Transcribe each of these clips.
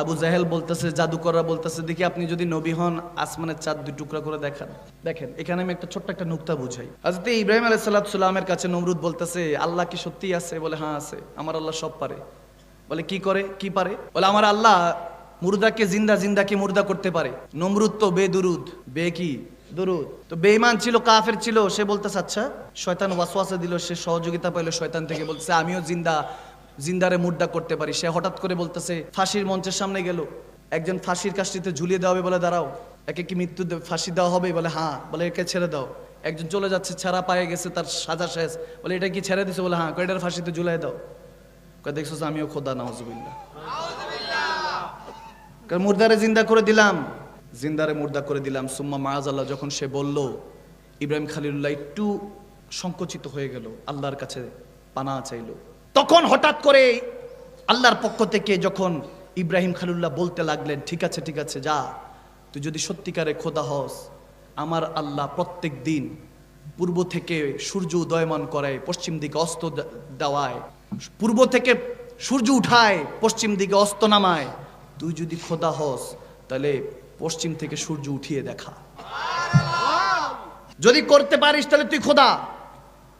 আবু জাহেল বলতেছে, জাদুকররা বলতেছে, দেখি আপনি যদি নবী হন, আসমানের চাঁদ দুই টুকরা করে দেখান। দেখেন, এখানে আমি একটা ছোট্ট একটা নুক্তা বুঝাই। আজকে ইব্রাহিম আলাইসাল্লামের কাছে নমরুদ বলতেছে, আল্লাহ কি সত্যি আছে? বলে হ্যাঁ আছে। আমার আল্লাহ সব পারে। বলে, কি করে? কি পারে? বলে, আমার আল্লাহ মুর্দাকে জিন্দা জিন্দাকে মুর্দা করতে পারে? নমরুদ তো বেদুরুদ। বে কি? দুরুদ। তো বেঈমান ছিল, কাফের ছিল, সে বলতেছে আচ্ছা শয়তান ওয়াসওয়াসা দিল, সে সহযোগিতা পাইলো শয়তান থেকে। বলছে আমিও জিন্দা জিন্দারে মুর্দা করতে পারি। সে হঠাৎ করে বলতেছে, ফাঁসির মঞ্চের সামনে গেল। একজন ফাঁসির কাষ্টিতে ঝুলিয়ে দেওয়া হবে বলে দাঁড়াও। একে কি মৃত্যু ফাঁসি দেওয়া হবে? বলে হ্যাঁ। বলে, একে ছেড়ে দাও। একজন চলে যাচ্ছে, ছাড়া পায়ে গেছে তার সাজা শেষ। বলে, এটা কি ছেড়ে দিছে? বলে হ্যাঁ। কয়টার ফাঁসিতে ঝুলাই দাও। কয় দেখছ আমিও খোদা, নাউজুবিল্লাহ। কারণ মুর্দারে জিন্দা করে দিলাম। জিন্দারে মুর্দা করে দিলাম। সুম্মা মারাজ আল্লাহ যখন সে বলল, ইব্রাহিম খালিলুল্লাহ একটু সংকুচিত হয়ে গেল। আল্লাহর কাছে পানা চাইলো। তখন হঠাৎ করে আল্লাহর পক্ষ থেকে যখন ইব্রাহিম খালুল্লাহ বলতে লাগলেন, ঠিক আছে ঠিক আছে, যা। তুই যদি সত্যিকারে খোদা হস, আমার আল্লাহ প্রত্যেক দিন পূর্ব থেকে সূর্য উদয়মান করায়, পশ্চিম দিকে অস্ত দেওয়ায়, পূর্ব থেকে সূর্য উঠায়, পশ্চিম দিকে অস্ত নামায়, তুই যদি খোদা হস, তাহলে পশ্চিম থেকে সূর্য উঠিয়ে দেখা। যদি করতে পারিস, তাহলে তুই খোদা।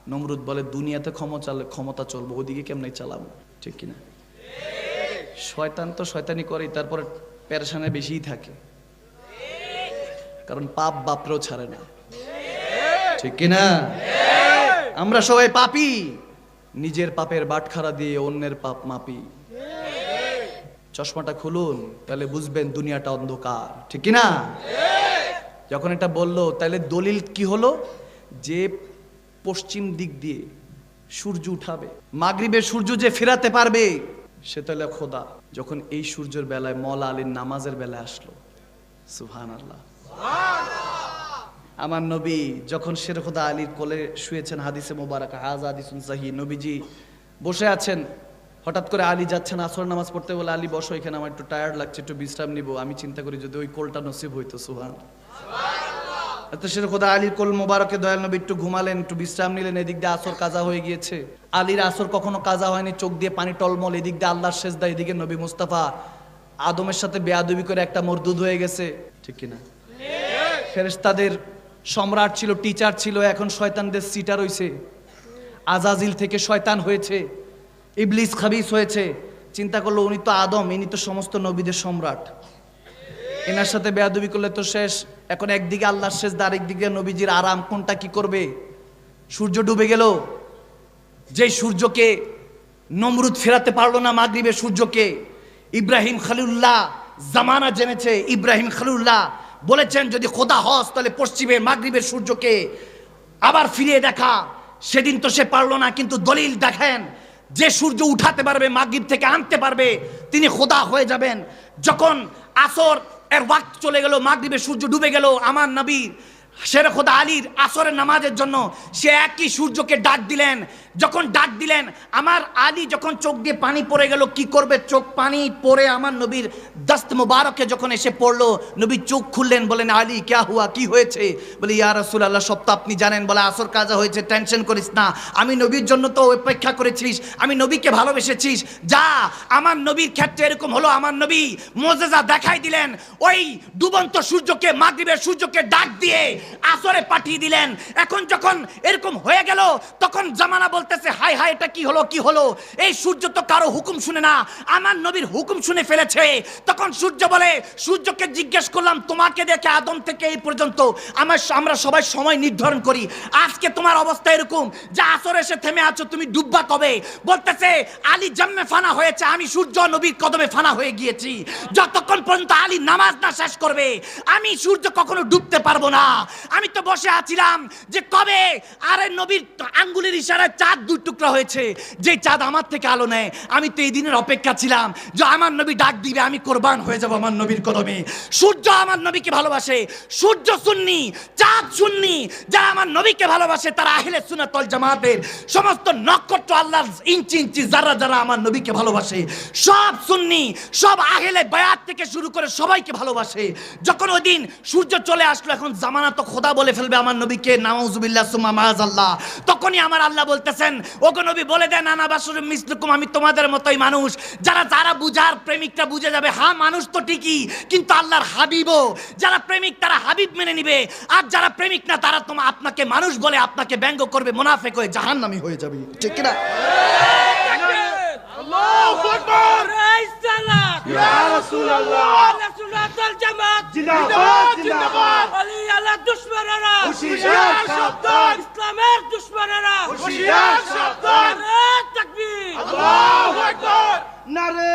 নমরুদ বলে, দুনিয়াতে ক্ষমতা চালে, ক্ষমতা চলবো, ওদিকে কেমনে চালাবো? ঠিক কিনা? শয়তান তো শয়তানি করে তারপরে পেরেশানে বেশিই থাকে। কারণ পাপ বাপরেও ছাড়ে না। ঠিক কিনা? আমরা সবাই পাপি। নিজের পাপের বাটখারা দিয়ে অন্যের পাপ মাপি। চশমাটা খুলুন, তাহলে বুঝবেন দুনিয়াটা অন্ধকার। ঠিক কিনা? যখন এটা বলল, তাহলে দলিল কি হলো? যে পশ্চিম দিক দিয়ে সূর্য উঠাবে। মাগরিবের সূর্য যে ফেরাতে পারবে, সে তাহলে খোদা। যখন এই সূর্যের বেলায় মলা আলীর নামাজের বেলায় আসলো সুহান আল্লাহ আমার নবী যখন শের খোদা আলীর কোলে শুয়েছেন, হাদিসে মোবারক হাজ হাদিসুন সাহি নবীজি বসে আছেন, হঠাৎ করে আলী যাচ্ছেন, আসর নামাজ পড়তে বলে, আলী, বসো, এখানে আমার একটু টায়ার্ড লাগছে, একটু বিশ্রাম নিব। আমি চিন্তা করি যদি ওই কোলটা নসিব হইতো সুহান সেটা খোদা আলীর কোল মোবারকে দয়াল নবী একটু ঘুমালেন একটু বিশ্রাম নিলেন এদিক দিয়ে আসর কাজা হয়ে গিয়েছে। আলীর আসর কখনো কাজা হয়নি চোখ দিয়ে পানি টলমল এদিক দিয়ে আল্লাহর শেষদা এদিকে নবী মুস্তাফা। আদমের সাথে বেয়াদবি করে একটা মরদুদ হয়ে গেছে। ঠিক কিনা? ফেরেশতাদের সম্রাট ছিল টিচার ছিল এখন শয়তানদের সিটার হইছে। আজাজিল থেকে শয়তান হয়েছে ইবলিস খাবিস হয়েছে। চিন্তা করল উনি তো আদম ইনি তো সমস্ত নবীদের সম্রাট। এনার সাথে বেয়াদবি করলে তো শেষ। এখন একদিকে আল্লাহর শেষ আর একদিকে নবীজির আরাম, কোনটা কি করবে? সূর্য ডুবে গেল। যে সূর্যকে নমরুদ ফেরাতে পারল না মাগরিবের সূর্যকে ইব্রাহিম খালিউল্লাহ জামানা জেনেছে। ইব্রাহিম খালিউল্লাহ বলেছেন, যদি খোদা হস, তাহলে পশ্চিমে মাগরিবের সূর্যকে আবার ফিরিয়ে দেখা। সেদিন তো সে পারল না, কিন্তু দলিল দেখেন, যে সূর্য উঠাতে পারবে, মাগরিব থেকে আনতে পারবে, তিনি খোদা হয়ে যাবেন। যখন আসর এর ওয়াক্ত চলে গেল মাগরিবের সূর্য ডুবে গেল আমার নবী শের খোদা আলীর আসরের নামাজের জন্য সে একই সূর্যকে ডাক দিলেন। যখন ডাক দিলেন, আমার আলী যখন চোখ দিয়ে পানি পড়ে গেল, কি করবে? চোখ পানি পড়ে আমার নবীর দস্ত মুবারকে যখন এসে পড়ল, নবী চোখ খুললেন বলেন আলী, ক্যা হুয়া? কি হয়েছে? বলে, ইয়া রাসূল আল্লাহ সব তো আপনি জানেন। বলে, আসর কাজা হয়েছে, টেনশন করিস না। আমি নবীর জন্য তো অপেক্ষা করেছিস। আমি নবীকে ভালোবেসেছিস। যা, আমার নবীর ক্ষেত্রে এরকম হলো। আমার নবী মোজেজা দেখাই দিলেন। ওই ডুবন্ত সূর্যকে, মাগরিবের সূর্যকে ডাক দিয়ে আসরে পাঠিয়ে দিলেন। এখন যখন এরকম হয়ে গেল, তখন জামানা বলতেছে, হাই হাই, এটা কি হলো কি হলো? এই সূর্য তো কারও হুকুম শুনে না। আমার নবীর হুকুম শুনে ফেলেছে। তখন সূর্য বলে, সূর্যকে জিজ্ঞেস করলাম, তোমাকে দেখে আদম থেকে এই পর্যন্ত আমার আমরা সবাই সময় নির্ধারণ করি। আজকে তোমার অবস্থা এরকম যে আসর এসে থেমে আছো, তুমি ডুববা কবে? বলতেছে, আলী জন্মে ফানা হয়েছে, আমি সূর্য নবীর কদমে ফানা হয়ে গিয়েছি। যতক্ষণ পর্যন্ত আলী নামাজ না শেষ করবে, আমি সূর্য কখনো ডুবতে পারব না। আমি তো বসে আছিলাম যে কবে আরে নবীর আঙ্গুলের ইশারায় চাঁদ দুই টুকরা হয়েছে। যে চাঁদ আমার থেকে আলো নেয়, আমি তো এই দিনের অপেক্ষা ছিলাম যে আমার নবী ডাক দিবে, আমি কোরবান হয়ে যাব আমার নবীর কদমে। সূর্য আমার নবীকে ভালোবাসে, সূর্য সুন্নি, চাঁদ সুন্নি, যারা আমার নবীকে ভালোবাসে তারা আহলে সুন্নাতুল জামাতের। সমস্ত নক্ষত্র আল্লাহর ইঞ্চি ইঞ্চি যারা যারা আমার নবীকে ভালোবাসে, সব সুন্নি, সব আহলে বায়াত থেকে শুরু করে সবাইকে ভালোবাসে। যখন ওই দিন সূর্য চলে আসলো, এখন জামানা তো খোদা বলে ফেলবে আমার নবীকে নাউজুবিল্লাহ সুমা মাজ আল্লাহ তখনই আমার আল্লাহ বলতেছেন ওগো নবী বলে দেন আনা বাসুর মিসলুকুম আমি তোমাদের মতোই মানুষ। যারা যারা বুঝার প্রেমিকটা বুঝে যাবে হা মানুষ তো ঠিকই কিন্তু আল্লাহর হাবিবও। যারা প্রেমিক তারা হাবিব মেনে নিবে। আর যারা প্রেমিক না তারা তোমার আপনাকে মানুষ বলে আপনাকে ব্যঙ্গ করবে মোনাফেক হয়ে জাহান্নামি হয়ে যাবে। ঠিক না আল্লাহু আকবার। রাইসালা ইয়া রাসূলুল্লাহ। জিন্দাবাদ জিন্দাবাদ আলী আল্লাহ দুশমনেরা। হুঁশিয়ার শব্দ ইসলামের দুশমনেরা। হুঁশিয়ার শব্দ নারে তাকবীর। নারে